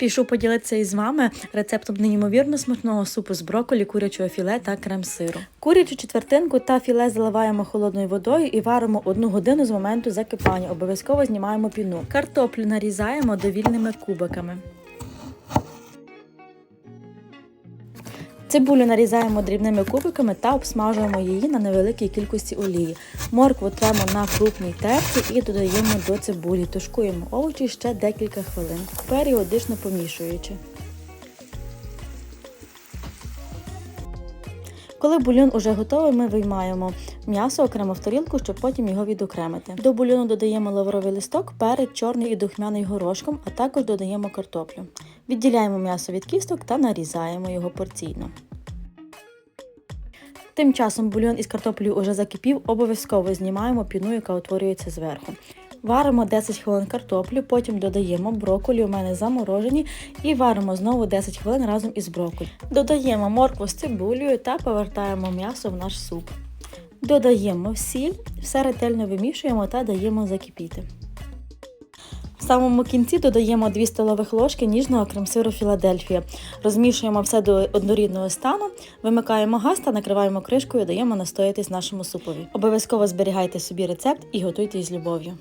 Спішу поділитися із вами рецептом неймовірно смачного супу з брокколі, курячого філе та крем-сиру. Курячу четвертинку та філе заливаємо холодною водою і варимо одну годину з моменту закипання. Обов'язково знімаємо піну. Картоплю нарізаємо довільними кубиками. Цибулю нарізаємо дрібними кубиками та обсмажуємо її на невеликій кількості олії. Моркву тремо на крупній терці і додаємо до цибулі. Тушкуємо овочі ще декілька хвилин, періодично помішуючи. Коли бульйон уже готовий, ми виймаємо м'ясо окремо в тарілку, щоб потім його відокремити. До бульйону додаємо лавровий листок, перець, чорний і духмяний горошком, а також додаємо картоплю. Відділяємо м'ясо від кісток та нарізаємо його порційно. Тим часом бульйон із картоплею уже закипів, обов'язково знімаємо піну, яка утворюється зверху. Варимо 10 хвилин картоплю, потім додаємо брокколі, у мене заморожені, і варимо знову 10 хвилин разом із брокколі. Додаємо моркву з цибулею та повертаємо м'ясо в наш суп. Додаємо сіль, все ретельно вимішуємо та даємо закипіти. В самому кінці додаємо 2 столових ложки ніжного крем-сиру Філадельфія. Розмішуємо все до однорідного стану, вимикаємо газ та накриваємо кришкою, даємо настоятись нашому супові. Обов'язково зберігайте собі рецепт і готуйте з любов'ю.